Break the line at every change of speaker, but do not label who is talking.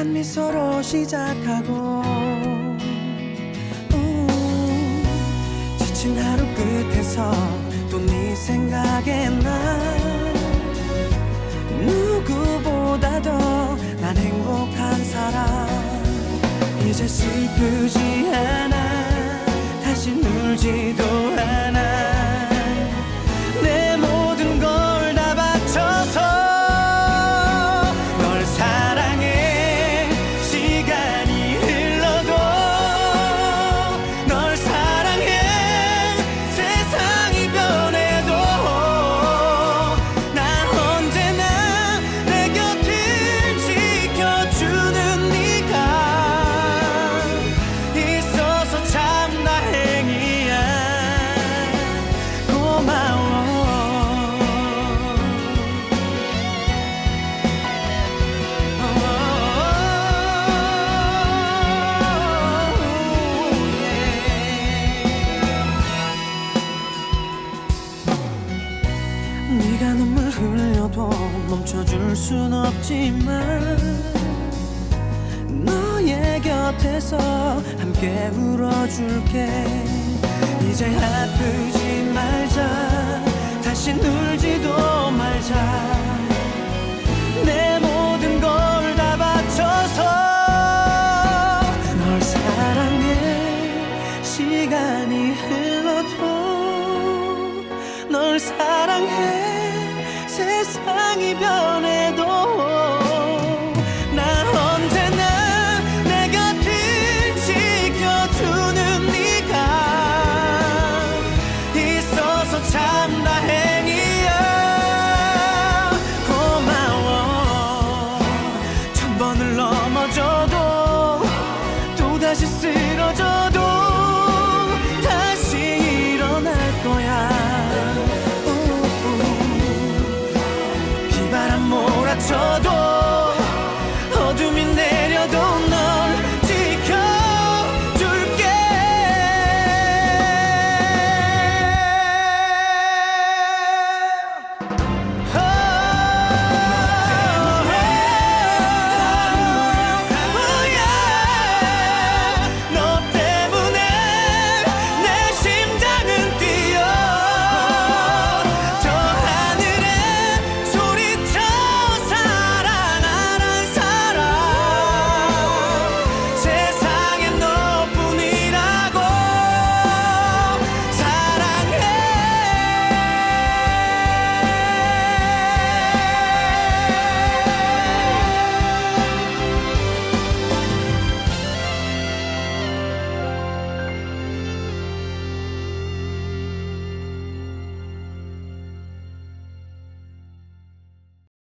환한 미소로 시작하고. 음, 지친 하루 끝에서 또 네 생각에 나 누구보다도 난 행복한 사람. 이제 슬프지 않아. 다시 울지도 흘려도 멈춰줄 순 없지만 너의 곁에서 함께 울어줄게. 이제 아프지 말자. 다시 울지도 말자. 내 모든 걸 다 바쳐서 널 사랑해. 시간이 흘러도 널 사랑해 세상이 변해도